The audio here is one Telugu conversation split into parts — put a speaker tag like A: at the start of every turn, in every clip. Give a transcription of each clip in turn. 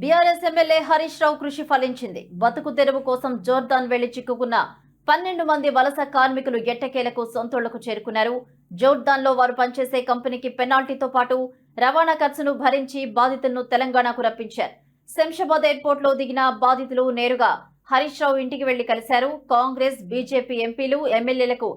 A: బీఆర్ఎస్ ఎమ్మెల్యే హరీష్ రావు కృషి ఫలించింది. బతుకు తెరువు కోసం జోర్దాన్ వెళ్ళి చిక్కుకున్న పన్నెండు మంది వలస కార్మికులు ఎట్టకేలకు సొంతూళ్ళకు చేరుకున్నారు. జోర్దాన్లో వారు పనిచేసే కంపెనీకి పెనాల్టీతో పాటు రవాణా ఖర్చును భరించి బాధితులను తెలంగాణకు రప్పించారు. శంషాబాద్ ఎయిర్పోర్ట్లో దిగిన బాధితులు నేరుగా హరీష్ రావు ఇంటికి వెళ్ళి కలిశారు. కాంగ్రెస్ బీజేపీ ఎంపీలు ఎమ్మెల్యేలకు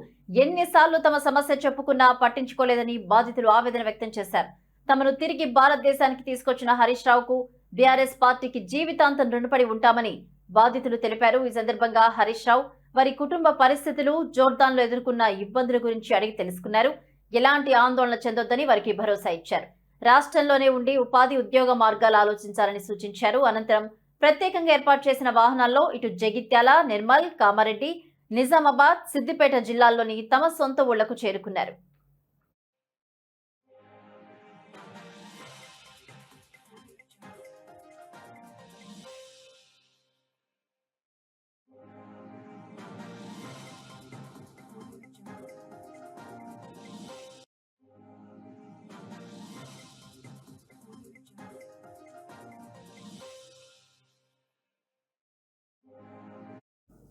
A: ఎన్నిసార్లు తమ సమస్య చెప్పుకున్నా పట్టించుకోలేదని బాధితులు ఆవేదన వ్యక్తం చేశారు. తమను తిరిగి భారతదేశానికి తీసుకొచ్చిన హరీష్ రావుకు బీఆర్ఎస్ పార్టీకి జీవితాంతం రుణపడి ఉంటామని బాధితులు తెలిపారు. ఈ సందర్భంగా హరీష్ రావు వారి కుటుంబ పరిస్థితులు జోర్దాన్లో ఎదుర్కొన్న ఇబ్బందుల గురించి అడిగి తెలుసుకున్నారు. ఎలాంటి ఆందోళన చెందొద్దని వారికి భరోసా ఇచ్చారు. రాష్ట్రంలోనే ఉండి ఉపాధి ఉద్యోగ మార్గాలు ఆలోచించాలని సూచించారు. అనంతరం ప్రత్యేకంగా ఏర్పాటు చేసిన వాహనాల్లో ఇటు జగిత్యాల నిర్మల్ కామారెడ్డి నిజామాబాద్ సిద్దిపేట జిల్లాల్లోని తమ సొంత ఊళ్ళకు చేరుకున్నారు.